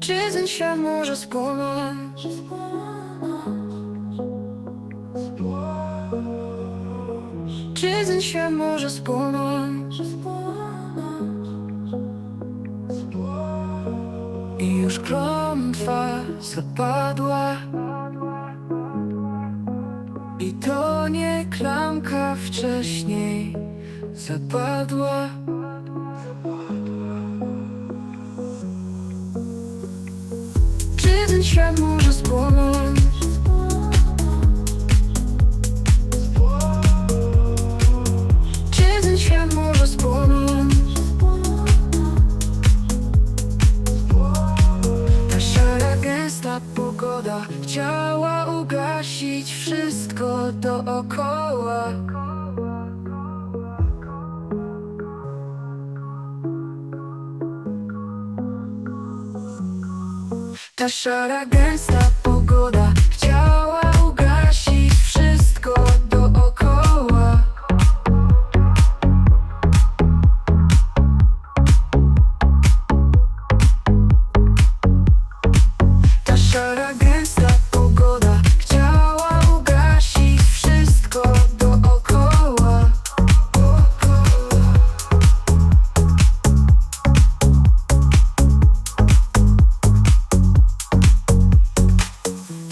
Czy ten świat może spłonąć? Czy ten świat może spłonąć? I już klątwa zapadła I to nie klamka wcześniej zapadła ten świat może spłonąć? Czy ten świat może spłonąć? Ta szara, gęsta pogoda Chciała ugasić wszystko dookoła Ta szara, gęsta pogoda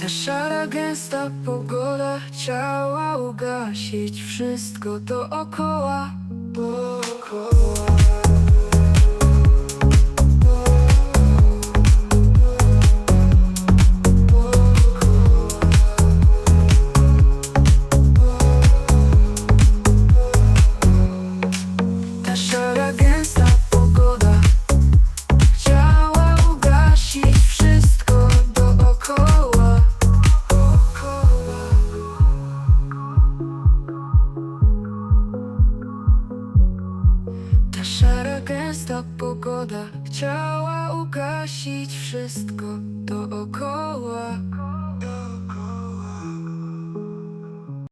Ta szara, gęsta pogoda Chciała ugasić wszystko dookoła. Dookoła Ta szara, gęsta pogoda Chciała ugasić wszystko dookoła